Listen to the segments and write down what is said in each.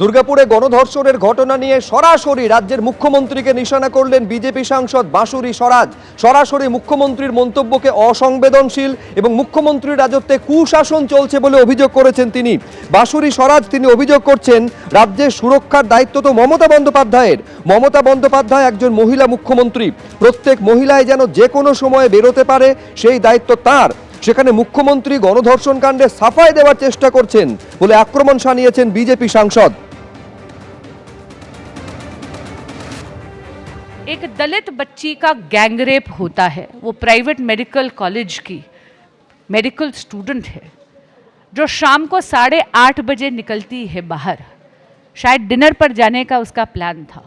দুর্গাপুরে গণধর্ষণের ঘটনা নিয়ে সরাসরি রাজ্যের মুখ্যমন্ত্রীকে নিশানা করলেন বিজেপি সাংসদ বাঁশুরি স্বরাজ। সরাসরি মুখ্যমন্ত্রীর মন্তব্যকে অসংবেদনশীল এবং মুখ্যমন্ত্রীর রাজত্বে কুশাসন চলছে বলে অভিযোগ করেছেন তিনি। বাঁশুরি স্বরাজ, তিনি অভিযোগ করছেন, রাজ্যের সুরক্ষার দায়িত্ব তো মমতা বন্দ্যোপাধ্যায়ের। মমতা বন্দ্যোপাধ্যায় একজন মহিলা মুখ্যমন্ত্রী। প্রত্যেক মহিলায় যেন যে কোনো সময়ে বেরোতে পারে, সেই দায়িত্ব তার। সেখানে মুখ্যমন্ত্রী গণধর্ষণ কাণ্ডে সাফাই দেওয়ার চেষ্টা করছেন বলে আক্রমণ শানিয়েছেন বিজেপি সাংসদ। एक दलित बच्ची का गैंगरेप होता है। वो प्राइवेट मेडिकल कॉलेज की मेडिकल स्टूडेंट है, जो शाम को साढ़े आठ बजे निकलती है बाहर। शायद डिनर पर जाने का उसका प्लान था।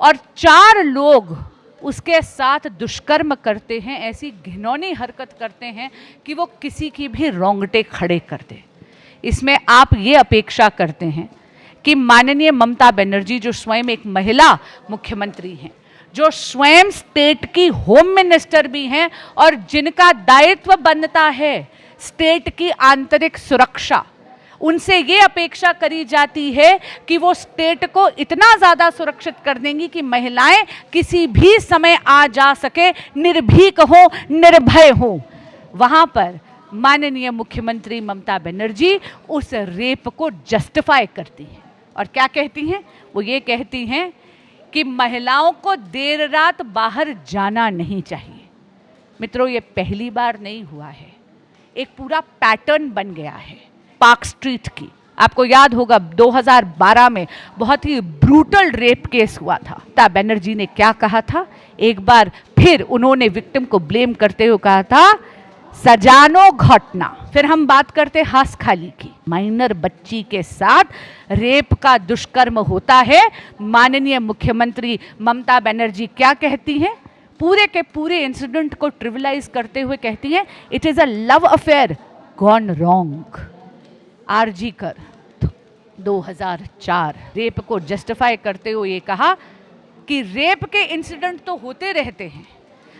और चार लोग उसके साथ दुष्कर्म करते हैं, ऐसी घिनौनी हरकत करते हैं कि वो किसी की भी रोंगटे खड़े कर दे। इसमें आप ये अपेक्षा करते हैं कि माननीय ममता बनर्जी, जो स्वयं एक महिला मुख्यमंत्री हैं जो स्वयं स्टेट की होम मिनिस्टर भी हैं और जिनका दायित्व बनता है स्टेट की आंतरिक सुरक्षा, उनसे ये अपेक्षा करी जाती है कि वो स्टेट को इतना ज़्यादा सुरक्षित कर देंगी कि महिलाएँ किसी भी समय आ जा सके, निर्भीक हो, निर्भय हो। वहाँ पर माननीय मुख्यमंत्री ममता बनर्जी उस रेप को जस्टिफाई करती हैं। और क्या कहती हैं? वो ये कहती हैं कि महिलाओं को देर रात बाहर जाना नहीं चाहिए। मित्रों, ये पहली बार नहीं हुआ है। एक पूरा पैटर्न बन गया है पार्क स्ट्रीट की। आपको याद होगा 2012 में बहुत ही ब्रूटल रेप केस हुआ था। ता बनर्जी ने क्या कहा था? एक बार फिर उन्होंने विक्टिम को ब्लेम करते हुए कहा था सजानो घटना। फिर हम बात करते हास खाली की। माइनर बच्ची के साथ रेप का दुष्कर्म होता है। माननीय मुख्यमंत्री ममता बनर्जी क्या कहती हैं? पूरे के पूरे इंसिडेंट को ट्रिवलाइज करते हुए कहती हैं it is a love affair gone wrong R G Kar 2004 rape को जस्टिफाई करते हुए ये कहा कि रेप के इंसिडेंट तो होते रहते हैं।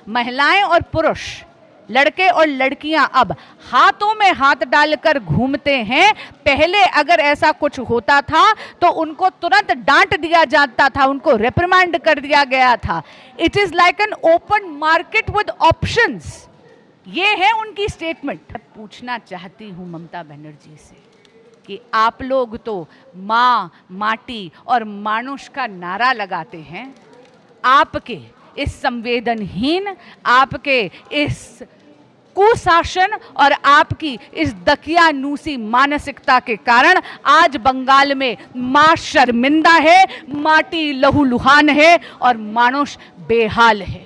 महिलाएँ और पुरुष लड़के और लड़कियाँ अब हाथों में हाथ डालकर घूमते हैं। पहले अगर ऐसा कुछ होता था तो उनको तुरंत डांट दिया जाता था, उनको रिप्रिमांड कर दिया गया था। It is like an open market with options ये है उनकी स्टेटमेंट पूछना चाहती हूँ ममता बनर्जी से कि आप लोग तो माँ, माटी और मानुष का नारा लगाते हैं। आपके इस संवेदनहीन आपके इस कुशासन और आपकी इस दकियानूसी मानसिकता के कारण आज बंगाल में माँ शर्मिंदा है माटी लहूलुहान है और मानुष बेहाल है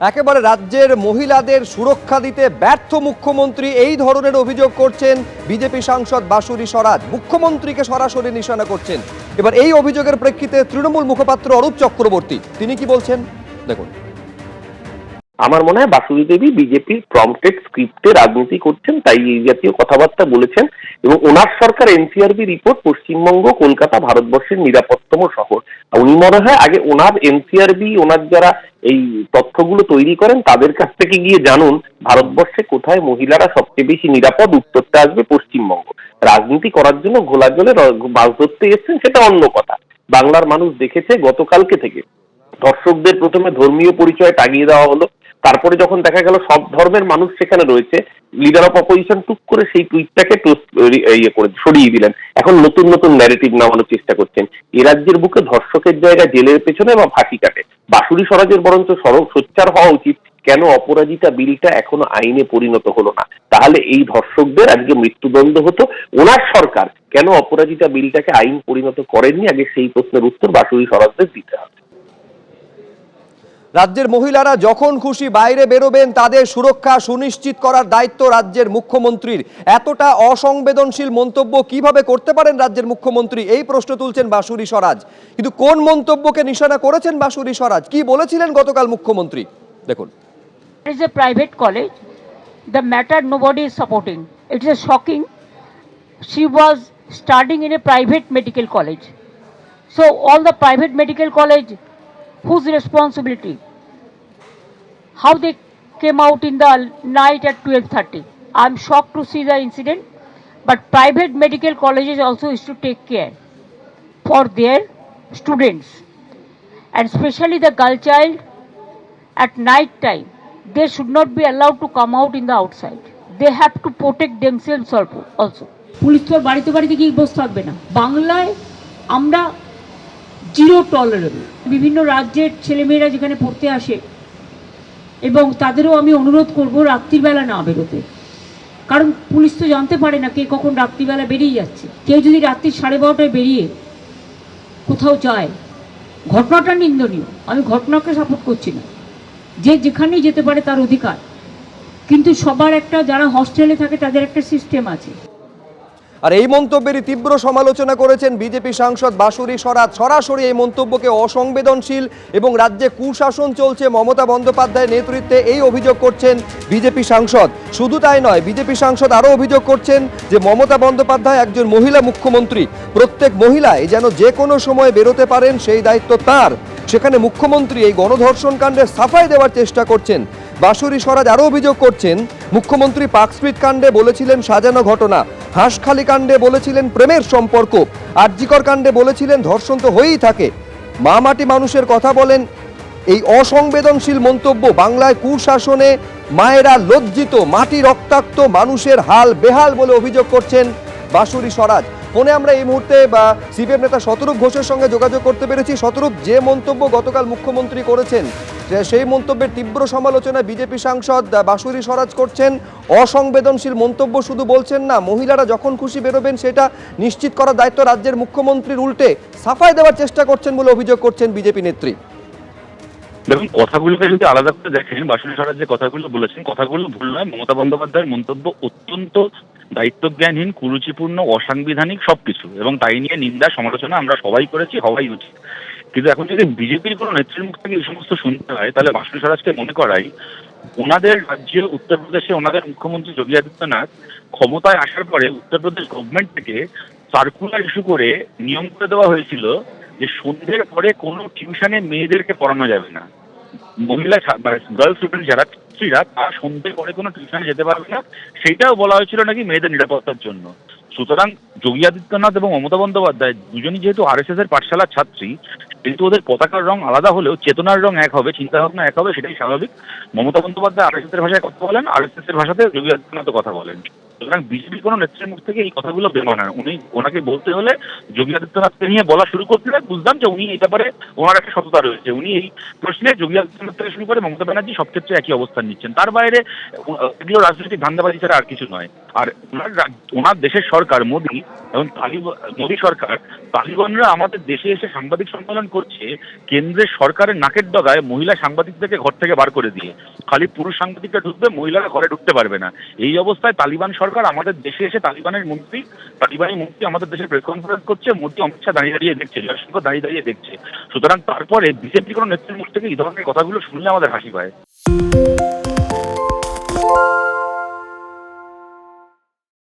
একেবারে রাজ্যের মহিলাদের সুরক্ষা দিতে ব্যর্থ মুখ্যমন্ত্রী এই ধরনের অভিযোগ করছেন বিজেপি সাংসদ বাসুরি স্বরাজ মুখ্যমন্ত্রীকে সরাসরি নিশানা করছেন এবার এই অভিযোগের প্রেক্ষিতে তৃণমূল মুখপাত্র অরূপ চক্রবর্তী, তিনি কি বলছেন? দেখুন। আমার মনে হয় বাসুদী দেবী বিজেপির প্রম্পটেড স্ক্রিপ্টে রাজনীতি করছেন, তাই এই জাতীয় কথাবার্তা বলেছেন এবং ওনার সরকার এনসিআরবি রিপোর্ট পশ্চিমবঙ্গ, কলকাতা, ভারতবর্ষের নিরাপত্তম শহর। উনি মনে হয় আগে ওনার এনসিআরবি, ওনার যারা এই তথ্যগুলো তৈরি করেন, তাদের কাছ থেকে গিয়ে জানুন ভারতবর্ষে কোথায় মহিলারা সবচেয়ে বেশি নিরাপদ? উত্তরটা আসবে পশ্চিমবঙ্গ। রাজনীতি করার জন্য ঘোলা জলে মাছ ধরতে এসছেন, সেটা অন্য কথা। বাংলার মানুষ দেখেছে গতকালকে থেকে। দর্শকদের প্রথমে ধর্মীয় পরিচয় টাগিয়ে দেওয়া হলো। তারপরে যখন দেখা গেল সব ধর্মের মানুষ সেখানে রয়েছে লিডার অফ অপোজিশন টুক করে সেই টুইটটাকে ইয়ে করে, সরিয়ে দিলেন। এখন নতুন নতুন ন্যারেটিভ নামানোর চেষ্টা করছেন। এ রাজ্যের বুকে ধর্ষকের জায়গায় জেলের পেছনে বা ফাঁসি কাটে। বাসুরি স্বরাজের বরঞ্চ সরব সোচ্চার হওয়া উচিত। কেন অপরাজিতা বিলটা এখনও আইনে পরিণত হলো না? তাহলে এই ধর্ষকদের আজকে মৃত্যুদণ্ড হতো ওনার সরকার। কেন অপরাজিতা বিলটাকে আইন পরিণত করেননি? আগে সেই প্রশ্নের উত্তর বাসুরি স্বরাজদের দিতে হবে। রাজ্যের মহিলারা যখন খুশি বাইরে বেরোবেন তাদের সুরক্ষা সুনিশ্চিত করার দায়িত্ব রাজ্যের মুখ্যমন্ত্রীর এতটা অসংবেদনশীল মন্তব্য কীভাবে করতে পারেন রাজ্যের মুখ্যমন্ত্রী এই প্রশ্ন তুলছেন বাসুরি স্বরাজ কিন্তু কোন মন্তব্যকে নিশানা করেছেন বাসুরি স্বরাজ কি বলেছিলেন গতকাল মুখ্যমন্ত্রী দেখুন a private college. The matter nobody is supporting. It is shocking. She was studying in a private medical college. So all the private medical college, whose responsibility? How they came out in the night at 12:30. I'm shocked to see the incident. But private medical colleges also is to take care. for their students and especially the girl child at night time they should not be allowed to come out in the outside they have to protect themselves also police তো বাড়িতে বাড়িতে গিয়ে বসে থাকবে না বাংলায় আমরা zero tolerable. বিভিন্ন রাজ্যের ছেলেমেয়েরা যেখানে পড়তে আসে, এবং তাদেরও আমি অনুরোধ করব রাত্রিবেলা না বেরোতে। কারণ পুলিশ তো জানতে পারে না কে কখন রাত্রিবেলা বেরিয়ে যাচ্ছে। কেউ যদি রাত্রি সাড়ে বারোটায় বেরিয়ে কোথাও যায়, ঘটনাটা নিন্দনীয়। আমি ঘটনাকে সাপোর্ট করছি না। যে যেখানেই যেতে পারে তার অধিকার। কিন্তু সবার একটা, যারা হস্টেলে থাকে তাদের একটা সিস্টেম আছে। আর এই মন্তব্যেরই তীব্র সমালোচনা করেছেন বিজেপি সাংসদ বাসুরি স্বরাজ সরাসরি এই মন্তব্যকে অসংবেদনশীল এবং রাজ্যে কুশাসন চলছে মমতা বন্দ্যোপাধ্যায়ের নেতৃত্বে এই অভিযোগ করছেন বিজেপি সাংসদ। শুধু তাই নয়, বিজেপি সাংসদ আরও অভিযোগ করছেন যে মমতা বন্দ্যোপাধ্যায় একজন মহিলা মুখ্যমন্ত্রী। প্রত্যেক মহিলাই যেন যে কোনো সময় বেরোতে পারেন সেই দায়িত্ব তার। সেখানে মুখ্যমন্ত্রী এই গণধর্ষণ কাণ্ডের সাফাই দেওয়ার চেষ্টা করছেন। বাসুরি স্বরাজ আরও অভিযোগ করছেন, মুখ্যমন্ত্রী পার্কস্ট্রিট কাণ্ডে বলেছিলেন সাজানো ঘটনা, হাঁসখালি কাণ্ডে বলেছিলেন প্রেমের সম্পর্ক আর্যিকর কাণ্ডে বলেছিলেন ধর্ষণ তো হয়েই থাকে। মা মাটি মানুষের কথা বলেন, এই অসংবেদনশীল মন্তব্য বাংলায় কুশাসনে মায়েরা লজ্জিত, মাটি রক্তাক্ত, মানুষের হাল বেহাল বলে অভিযোগ করছেন বাসুরি স্বরাজ। ফোনে আমরা এই মুহূর্তে, বা সিপিএম নেতা শতরূপ ঘোষের সঙ্গে যোগাযোগ করতে পেরেছি। শতরূপ, যে মন্তব্য গতকাল মুখ্যমন্ত্রী করেছেন সেই মন্তব্যের তীব্র সমালোচনা বিজেপি সাংসদ বাসুরি স্বরাজ করছেন, অসংবেদনশীল মন্তব্য শুধু বলছেন না, মহিলারা যখন খুশি বেরোবেন সেটা নিশ্চিত করার দায়িত্ব রাজ্যের মুখ্যমন্ত্রীর উল্টে সাফাই দেওয়ার চেষ্টা করছেন বলে অভিযোগ করছেন বিজেপি নেত্রী। দেখুন কথাগুলোকে যদি আলাদা করে দেখেন বাসুনি স্বরাজ যে কথাগুলো বলেছেন, কথাগুলো ভুল নয়। মমতা বন্দ্যোপাধ্যায়ের মন্তব্য অত্যন্ত দায়িত্বজ্ঞানহীন, কুরুচিপূর্ণ, অসাংবিধানিক সবকিছু এবং তাই নিয়ে নিন্দা, সমালোচনা আমরা সবাই করেছি, হওয়াই উচিত। কিন্তু এখন যদি বিজেপির কোনো নেত্রীর মুখ থেকে এই সমস্ত শুনতে হয়, তাহলে বাসুনি স্বরাজকে মনে করাই, ওনাদের রাজ্যে উত্তরপ্রদেশে ওনাদের মুখ্যমন্ত্রী যোগী আদিত্যনাথ ক্ষমতায় আসার পরে উত্তরপ্রদেশ গভর্নমেন্ট থেকে সার্কুলার ইস্যু করে নিয়ম করে দেওয়া হয়েছিল যে সন্ধ্যের পরে কোনো টিউশনে মেয়েদেরকে পড়ানো যাবে না। মহিলা গার্ল স্টুডেন্ট যারা ছাত্রীরা, তারা সন্ধ্যের পরে কোনো টিউশনে যেতে পারবে না। সেটাও বলা হয়েছিল নাকি মেয়েদের নিরাপত্তার জন্য। সুতরাং যোগী আদিত্যনাথ এবং মমতা বন্দ্যোপাধ্যায় দুজনই যেহেতু আরএসএস এর পাঠশালার ছাত্রী কিন্তু ওদের পতাকার রং আলাদা হলেও চেতনার রং এক হবে চিন্তা ভাবনা এক হবে, সেটাই স্বাভাবিক। মমতা বন্দ্যোপাধ্যায় আর ভাষায় কথা বলেন, আর ভাষাতে যোগী আদিত্যনাথ কথা বলেন। সুতরাং বিজেপির কোনো নেত্রীর মুখ থেকে এই কথাগুলো বেরো না। উনি ওনাকে বলতে হলে যোগী আদিত্যনাথকে নিয়ে বলা শুরু করতে বুঝলাম যে উনি এই ব্যাপারে ওনার একটা সততা রয়েছে। উনি এই প্রশ্নে যোগী আদিত্যনাথ থেকে শুরু করে মমতা ব্যানার্জি সব ক্ষেত্রে একই অবস্থান নিচ্ছেন। তার বাইরে এগুলো রাজনৈতিক ধান্দাবাজি ছাড়া আর কিছু নয়। আর ওনার ওনার দেশের সরকার মোদী, এবং তালিবান মোদী সরকার, তালিবানরা আমাদের দেশে এসে সাংবাদিক সম্মেলন করছে কেন্দ্রের সরকারের নাকের ডগায় মহিলা সাংবাদিকদেরকে ঘর থেকে বার করে দিয়ে। খালি পুরুষ সাংবাদিকরা ঢুকবে, মহিলারা ঘরে ঢুকতে পারবে না। এই অবস্থায় তালিবান সরকার আমাদের দেশে এসে তালিবানের মন্ত্রী তালিবানের মন্ত্রী আমাদের দেশে প্রেস কনফারেন্স করছে, মোদী অমিত শাহ দাঁড়িয়ে দাঁড়িয়ে দেখছে জয়শঙ্কর দাঁড়িয়ে দাঁড়িয়ে দেখছে। সুতরাং তারপরে বিজেপি কোনো নেত্রীর মুখ থেকে এই ধরনের কথাগুলো শুনলে আমাদের হাসি পায়।